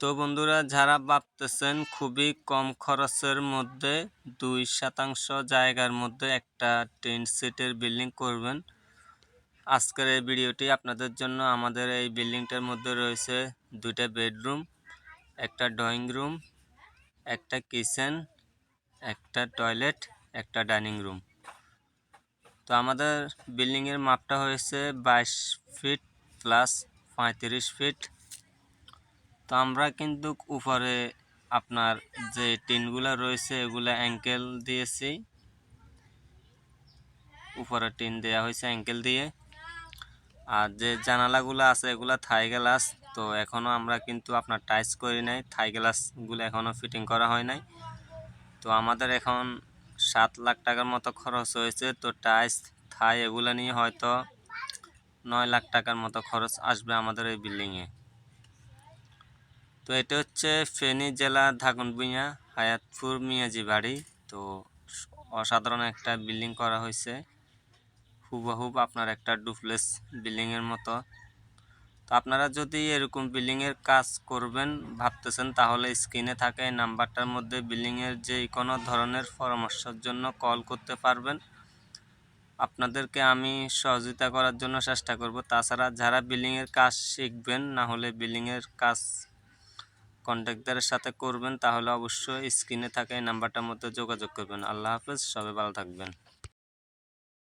তো বন্ধুরা, যারা ভাবতেছেন খুবই কম খরচের মধ্যে দুই শতাংশ জায়গার মধ্যে একটা টেন সিটের বিল্ডিং করবেন, আজকের এই ভিডিওটি আপনাদের জন্য। আমাদের এই বিল্ডিংটার মধ্যে রয়েছে দুইটা বেডরুম, একটা ড্রয়িং রুম, একটা কিচেন, একটা টয়লেট, একটা ডাইনিং রুম। তো আমাদের বিল্ডিংয়ের মাপটা হয়েছে বাইশ ফিট প্লাস পঁয়ত্রিশ ফিট। তো আমরা কিন্তু উপরে আপনার যে টিনগুলো রয়েছে, এগুলো অ্যাঙ্কেল দিয়েছি। উপরে টিন দেওয়া হয়েছে অ্যাঙ্কেল দিয়ে। আর যে জানালাগুলো আছে, এগুলো থাই গ্লাস তো এখনও আমরা কিন্তু আপনার টাইচ করি নাই। থাই গ্লাসগুলো এখনও ফিটিং করা হয় নাই। তো আমাদের এখন সাত লাখ টাকার মতো খরচ হয়েছে। তো টাইচ থাই এগুলো নিয়ে হয়তো নয় লাখ টাকার মতো খরচ আসবে আমাদের এই বিল্ডিংয়ে তো এটা হচ্ছে ফেনী জেলা ধাগনভূঞা হায়াতপুর মিয়াজি বাড়ি তো অসাধারণ একটা বিল্ডিং করা হয়েছে। হুবহুব আপনার একটা ডুপ্লেস বিল্ডিংয়ের মতো। তো আপনারা যদি এরকম বিল্ডিংয়ের কাজ করবেন, ভাবতেছেন, তাহলে স্ক্রিনে থাকা এই নাম্বারটার মধ্যে বিল্ডিংয়ের যে কোনো ধরনের পরামর্শের জন্য কল করতে পারবেন। আপনাদেরকে আমি সহযোগিতা করার জন্য চেষ্টা করব। তাছাড়া যারা বিল্ডিংয়ের কাজ শিখবেন, না হলে বিল্ডিংয়ের কাজ কন্ট্যাক্টদারের সাথে করবেন, তাহলে অবশ্যই স্ক্রিনে থাকা এই নাম্বারটার মধ্যে যোগাযোগ করবেন। আল্লাহ হাফেজ, সবাই ভালো থাকবেন।